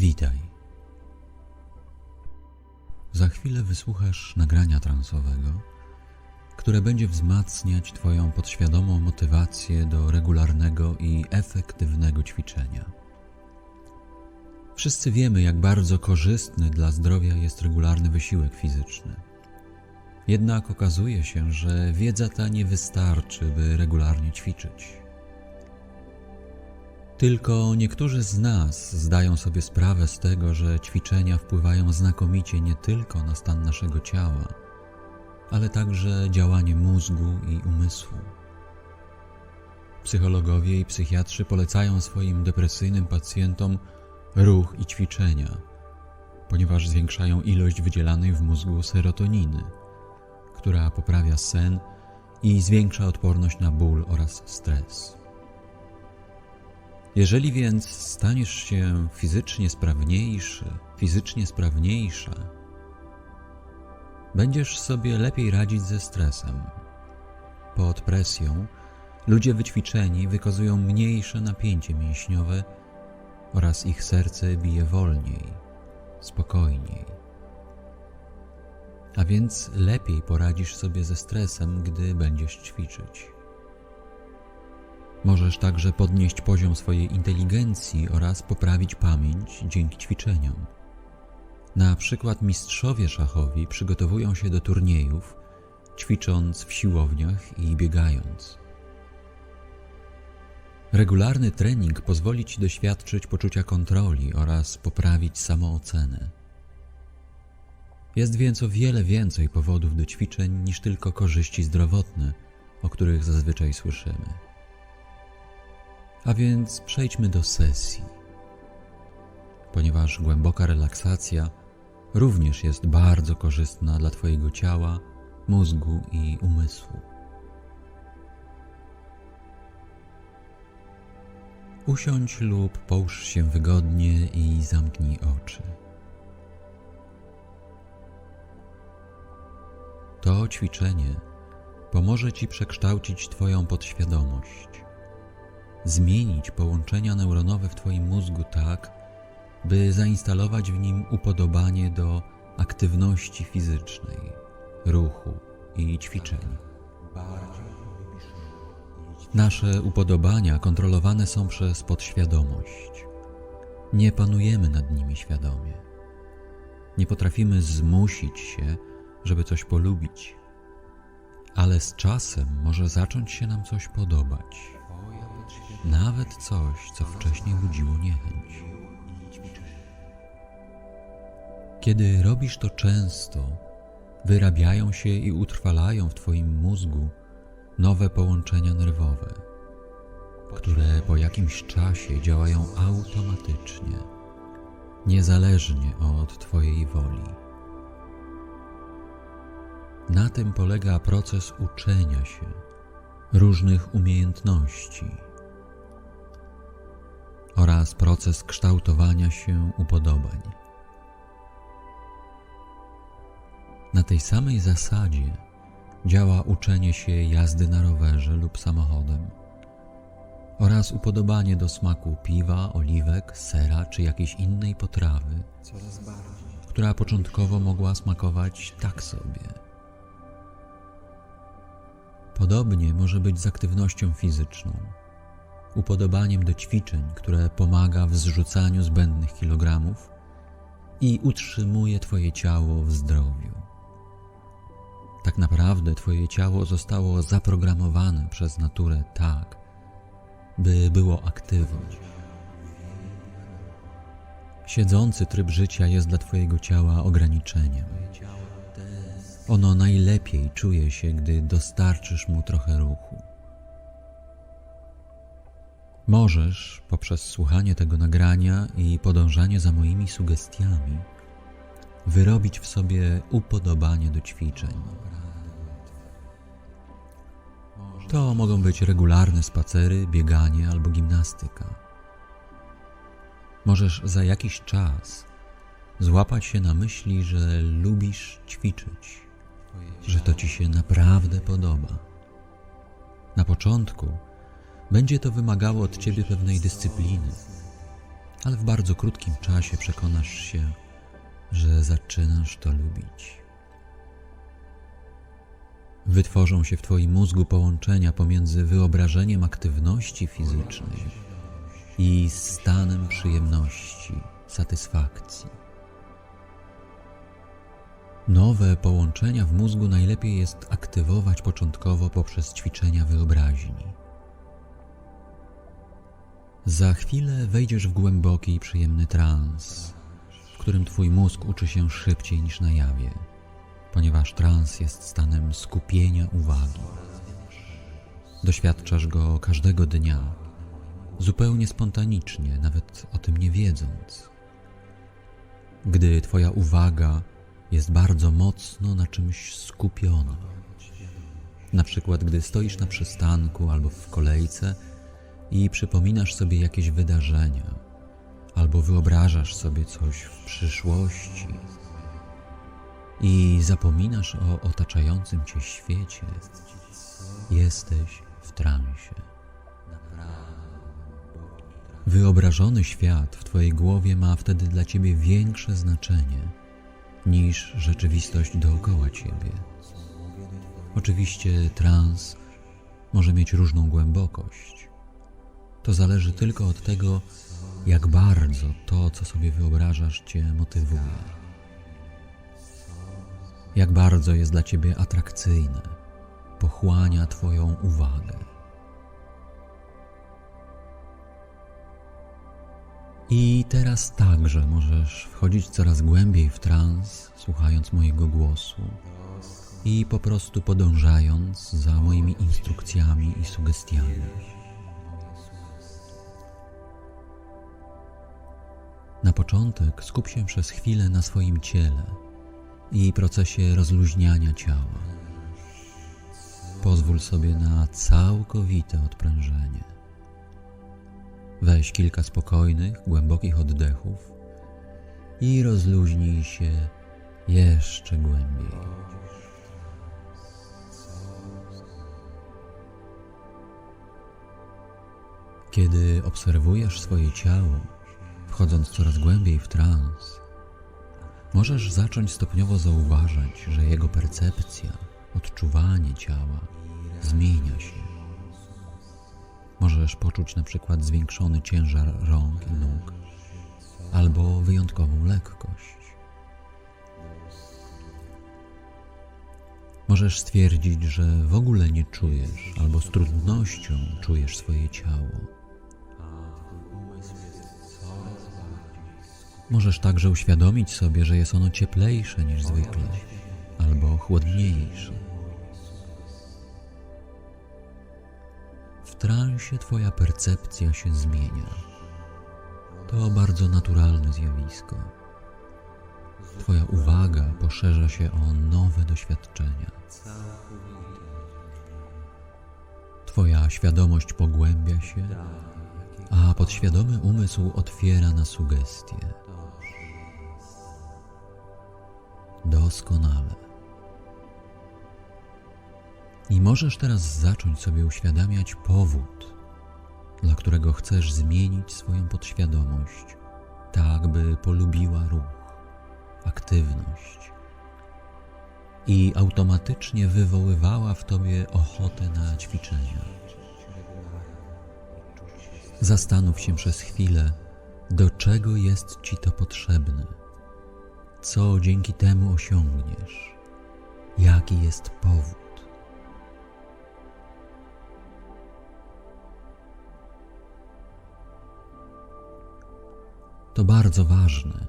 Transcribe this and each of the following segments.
Witaj. Za chwilę wysłuchasz nagrania transowego, które będzie wzmacniać Twoją podświadomą motywację do regularnego i efektywnego ćwiczenia. Wszyscy wiemy, jak bardzo korzystny dla zdrowia jest regularny wysiłek fizyczny. Jednak okazuje się, że wiedza ta nie wystarczy, by regularnie ćwiczyć. Tylko niektórzy z nas zdają sobie sprawę z tego, że ćwiczenia wpływają znakomicie nie tylko na stan naszego ciała, ale także działanie mózgu i umysłu. Psychologowie i psychiatrzy polecają swoim depresyjnym pacjentom ruch i ćwiczenia, ponieważ zwiększają ilość wydzielanej w mózgu serotoniny, która poprawia sen i zwiększa odporność na ból oraz stres. Jeżeli więc staniesz się fizycznie sprawniejszy, fizycznie sprawniejsza, będziesz sobie lepiej radzić ze stresem. Pod presją ludzie wyćwiczeni wykazują mniejsze napięcie mięśniowe oraz ich serce bije wolniej, spokojniej. A więc lepiej poradzisz sobie ze stresem, gdy będziesz ćwiczyć. Możesz także podnieść poziom swojej inteligencji oraz poprawić pamięć dzięki ćwiczeniom. Na przykład mistrzowie szachowi przygotowują się do turniejów, ćwicząc w siłowniach i biegając. Regularny trening pozwoli Ci doświadczyć poczucia kontroli oraz poprawić samoocenę. Jest więc o wiele więcej powodów do ćwiczeń niż tylko korzyści zdrowotne, o których zazwyczaj słyszymy. A więc przejdźmy do sesji. Ponieważ głęboka relaksacja również jest bardzo korzystna dla Twojego ciała, mózgu i umysłu. Usiądź lub połóż się wygodnie i zamknij oczy. To ćwiczenie pomoże Ci przekształcić Twoją podświadomość zmienić połączenia neuronowe w Twoim mózgu tak, by zainstalować w nim upodobanie do aktywności fizycznej, ruchu i ćwiczeń. Nasze upodobania kontrolowane są przez podświadomość. Nie panujemy nad nimi świadomie. Nie potrafimy zmusić się, żeby coś polubić, ale z czasem może zacząć się nam coś podobać nawet coś, co wcześniej budziło niechęć. Kiedy robisz to często, wyrabiają się i utrwalają w Twoim mózgu nowe połączenia nerwowe, które po jakimś czasie działają automatycznie, niezależnie od Twojej woli. Na tym polega proces uczenia się różnych umiejętności oraz proces kształtowania się upodobań. Na tej samej zasadzie działa uczenie się jazdy na rowerze lub samochodem oraz upodobanie do smaku piwa, oliwek, sera czy jakiejś innej potrawy, która początkowo mogła smakować tak sobie. Podobnie może być z aktywnością fizyczną upodobaniem do ćwiczeń, które pomaga w zrzucaniu zbędnych kilogramów i utrzymuje Twoje ciało w zdrowiu. Tak naprawdę Twoje ciało zostało zaprogramowane przez naturę tak, by było aktywne. Siedzący tryb życia jest dla Twojego ciała ograniczeniem. Ono najlepiej czuje się, gdy dostarczysz mu trochę ruchu. Możesz poprzez słuchanie tego nagrania i podążanie za moimi sugestiami wyrobić w sobie upodobanie do ćwiczeń. To mogą być regularne spacery, bieganie albo gimnastyka. Możesz za jakiś czas złapać się na myśli, że lubisz ćwiczyć, że to ci się naprawdę podoba. Na początku będzie to wymagało od ciebie pewnej dyscypliny, ale w bardzo krótkim czasie przekonasz się, że zaczynasz to lubić. Wytworzą się w Twoim mózgu połączenia pomiędzy wyobrażeniem aktywności fizycznej i stanem przyjemności, satysfakcji. Nowe połączenia w mózgu najlepiej jest aktywować początkowo poprzez ćwiczenia wyobraźni. Za chwilę wejdziesz w głęboki i przyjemny trans, w którym Twój mózg uczy się szybciej niż na jawie, ponieważ trans jest stanem skupienia uwagi. Doświadczasz go każdego dnia, zupełnie spontanicznie, nawet o tym nie wiedząc. Gdy Twoja uwaga jest bardzo mocno na czymś skupiona, na przykład gdy stoisz na przystanku albo w kolejce i przypominasz sobie jakieś wydarzenia, albo wyobrażasz sobie coś w przyszłości i zapominasz o otaczającym cię świecie, jesteś w transie. Wyobrażony świat w Twojej głowie ma wtedy dla Ciebie większe znaczenie niż rzeczywistość dookoła Ciebie. Oczywiście trans może mieć różną głębokość. To zależy tylko od tego, jak bardzo to, co sobie wyobrażasz, Cię motywuje. Jak bardzo jest dla Ciebie atrakcyjne, pochłania Twoją uwagę. I teraz także możesz wchodzić coraz głębiej w trans, słuchając mojego głosu i po prostu podążając za moimi instrukcjami i sugestiami. Początek skup się przez chwilę na swoim ciele i procesie rozluźniania ciała. Pozwól sobie na całkowite odprężenie. Weź kilka spokojnych, głębokich oddechów i rozluźnij się jeszcze głębiej. Kiedy obserwujesz swoje ciało, wchodząc coraz głębiej w trans, możesz zacząć stopniowo zauważać, że jego percepcja, odczuwanie ciała zmienia się. Możesz poczuć na przykład zwiększony ciężar rąk i nóg, albo wyjątkową lekkość. Możesz stwierdzić, że w ogóle nie czujesz, albo z trudnością czujesz swoje ciało. Możesz także uświadomić sobie, że jest ono cieplejsze niż zwykle, albo chłodniejsze. W transie Twoja percepcja się zmienia. To bardzo naturalne zjawisko. Twoja uwaga poszerza się o nowe doświadczenia. Twoja świadomość pogłębia się, a podświadomy umysł otwiera na sugestie. Doskonale. I możesz teraz zacząć sobie uświadamiać powód, dla którego chcesz zmienić swoją podświadomość, tak by polubiła ruch, aktywność i automatycznie wywoływała w tobie ochotę na ćwiczenia. Zastanów się przez chwilę, do czego jest ci to potrzebne, co dzięki temu osiągniesz, jaki jest powód. To bardzo ważne,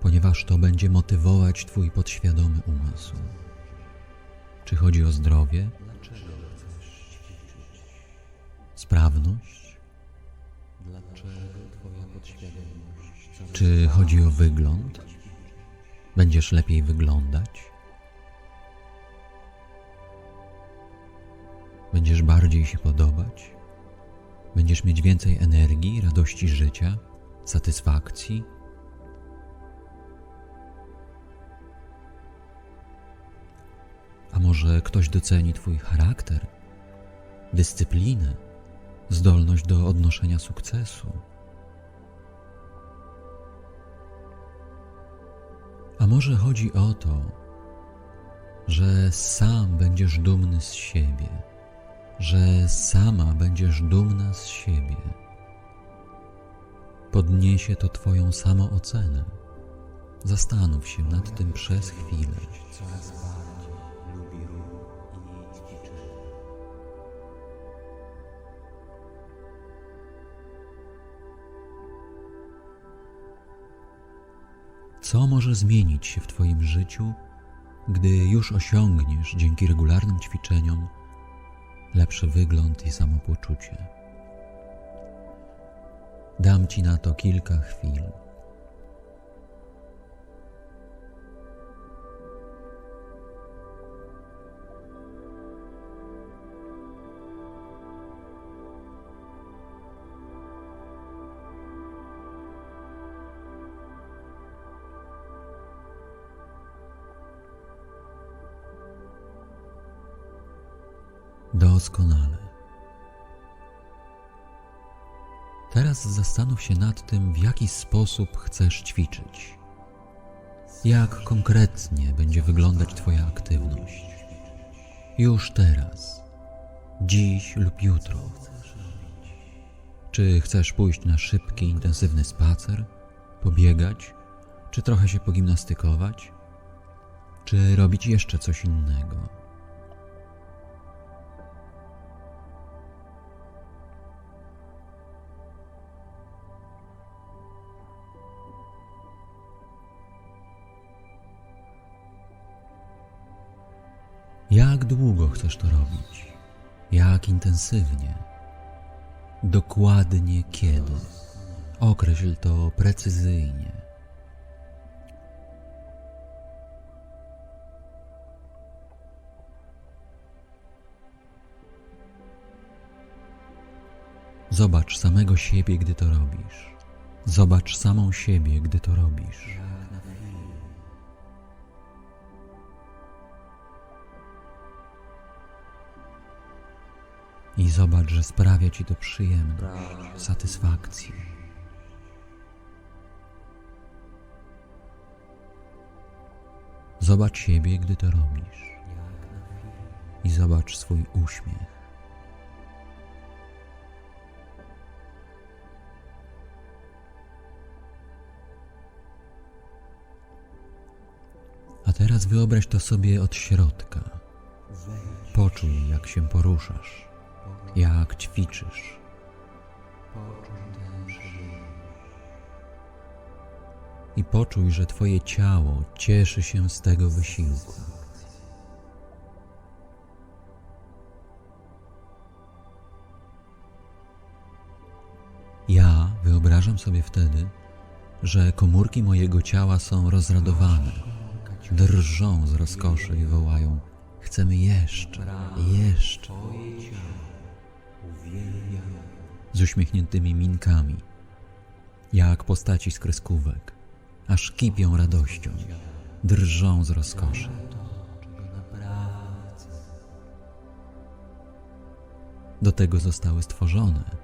ponieważ to będzie motywować Twój podświadomy umysł. Czy chodzi o zdrowie? Sprawność? Czy chodzi o wygląd? Będziesz lepiej wyglądać? Będziesz bardziej się podobać? Będziesz mieć więcej energii, radości życia, satysfakcji? A może ktoś doceni Twój charakter, dyscyplinę, zdolność do odnoszenia sukcesu. A może chodzi o to, że sam będziesz dumny z siebie, że sama będziesz dumna z siebie. Podniesie to Twoją samoocenę. Zastanów się nad tym przez chwilę. Co może zmienić się w Twoim życiu, gdy już osiągniesz dzięki regularnym ćwiczeniom lepszy wygląd i samopoczucie? Dam Ci na to kilka chwil. Doskonale. Teraz zastanów się nad tym, w jaki sposób chcesz ćwiczyć. Jak konkretnie będzie wyglądać Twoja aktywność. Już teraz, dziś lub jutro. Czy chcesz pójść na szybki, intensywny spacer, pobiegać, czy trochę się pogimnastykować, czy robić jeszcze coś innego? Jak długo chcesz to robić? Jak intensywnie? Dokładnie kiedy? Określ to precyzyjnie. Zobacz samego siebie, gdy to robisz. Zobacz samą siebie, gdy to robisz. I zobacz, że sprawia ci to przyjemność, satysfakcję. Zobacz siebie, gdy to robisz. I zobacz swój uśmiech. A teraz wyobraź to sobie od środka. Poczuj, jak się poruszasz, jak ćwiczysz. I poczuj, że Twoje ciało cieszy się z tego wysiłku. Ja wyobrażam sobie wtedy, że komórki mojego ciała są rozradowane, drżą z rozkoszy i wołają: Chcemy jeszcze, jeszcze. Z uśmiechniętymi minkami, jak postaci z kreskówek, aż kipią radością, drżą z rozkoszy. Do tego zostały stworzone.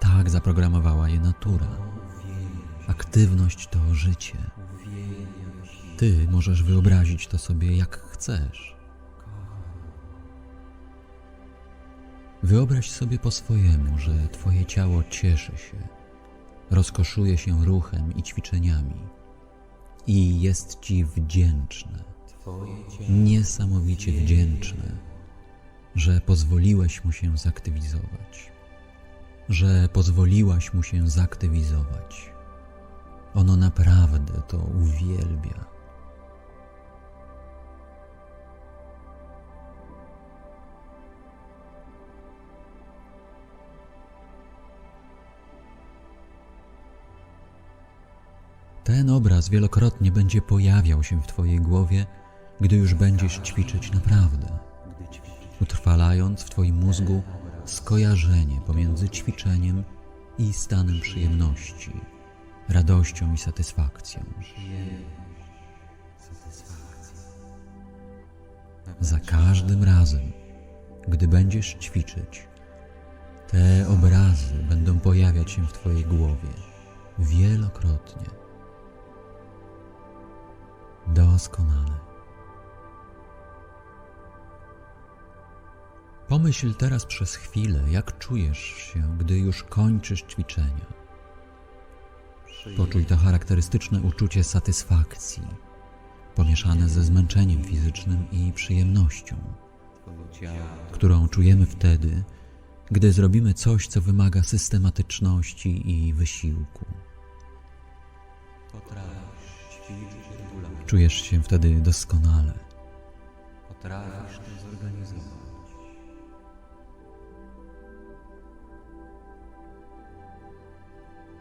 Tak zaprogramowała je natura. Aktywność to życie. Ty możesz wyobrazić to sobie jak chcesz. Wyobraź sobie po swojemu, że Twoje ciało cieszy się, rozkoszuje się ruchem i ćwiczeniami i jest Ci wdzięczne, niesamowicie wdzięczne, że pozwoliłeś mu się zaktywizować, że pozwoliłaś mu się zaktywizować. Ono naprawdę to uwielbia. Ten obraz wielokrotnie będzie pojawiał się w Twojej głowie, gdy już będziesz ćwiczyć naprawdę, utrwalając w Twoim mózgu skojarzenie pomiędzy ćwiczeniem i stanem przyjemności, radością i satysfakcją. Za każdym razem, gdy będziesz ćwiczyć, te obrazy będą pojawiać się w Twojej głowie wielokrotnie. Doskonale. Pomyśl teraz przez chwilę, jak czujesz się, gdy już kończysz ćwiczenia. Poczuj to charakterystyczne uczucie satysfakcji, pomieszane ze zmęczeniem fizycznym i przyjemnością, którą czujemy wtedy, gdy zrobimy coś, co wymaga systematyczności i wysiłku. Czujesz się wtedy doskonale. Potrafisz to zorganizować.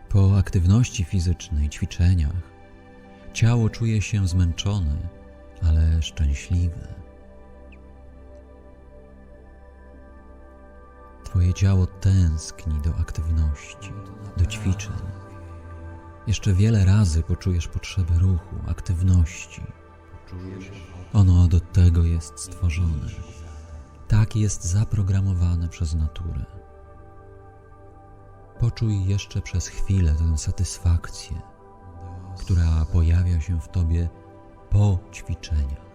Po aktywności fizycznej, ćwiczeniach, ciało czuje się zmęczone, ale szczęśliwe. Twoje ciało tęskni do aktywności, do ćwiczeń. Jeszcze wiele razy poczujesz potrzebę ruchu, aktywności. Ono do tego jest stworzone. Tak jest zaprogramowane przez naturę. Poczuj jeszcze przez chwilę tę satysfakcję, która pojawia się w tobie po ćwiczeniach.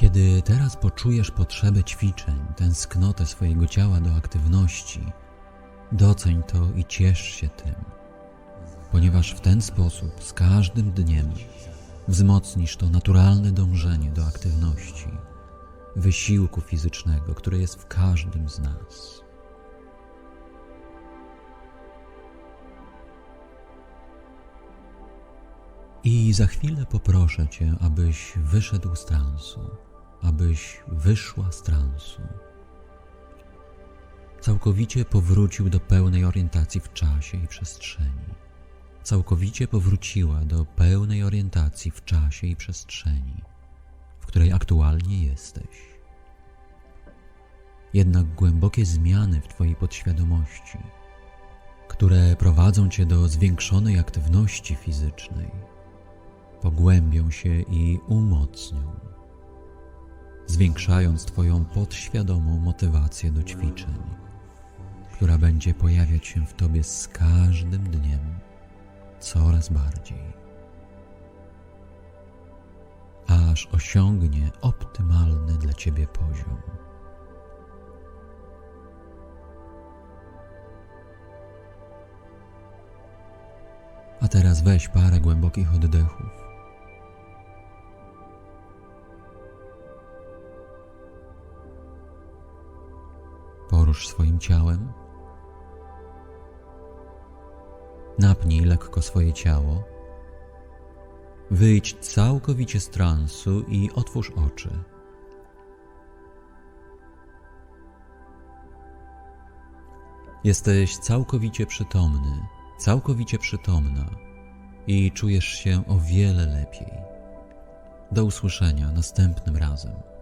Kiedy teraz poczujesz potrzebę ćwiczeń, tęsknotę swojego ciała do aktywności, doceń to i ciesz się tym, ponieważ w ten sposób z każdym dniem wzmocnisz to naturalne dążenie do aktywności, wysiłku fizycznego, które jest w każdym z nas. I za chwilę poproszę Cię, abyś wyszedł z transu, abyś wyszła z transu. Całkowicie powrócił do pełnej orientacji w czasie i przestrzeni. Całkowicie powróciła do pełnej orientacji w czasie i przestrzeni, w której aktualnie jesteś. Jednak głębokie zmiany w Twojej podświadomości, które prowadzą Cię do zwiększonej aktywności fizycznej, pogłębią się i umocnią, zwiększając Twoją podświadomą motywację do ćwiczeń, która będzie pojawiać się w Tobie z każdym dniem coraz bardziej, aż osiągnie optymalny dla Ciebie poziom. A teraz weź parę głębokich oddechów. Porusz swoim ciałem. Napnij lekko swoje ciało. Wyjdź całkowicie z transu i otwórz oczy. Jesteś całkowicie przytomny, całkowicie przytomna i czujesz się o wiele lepiej. Do usłyszenia następnym razem.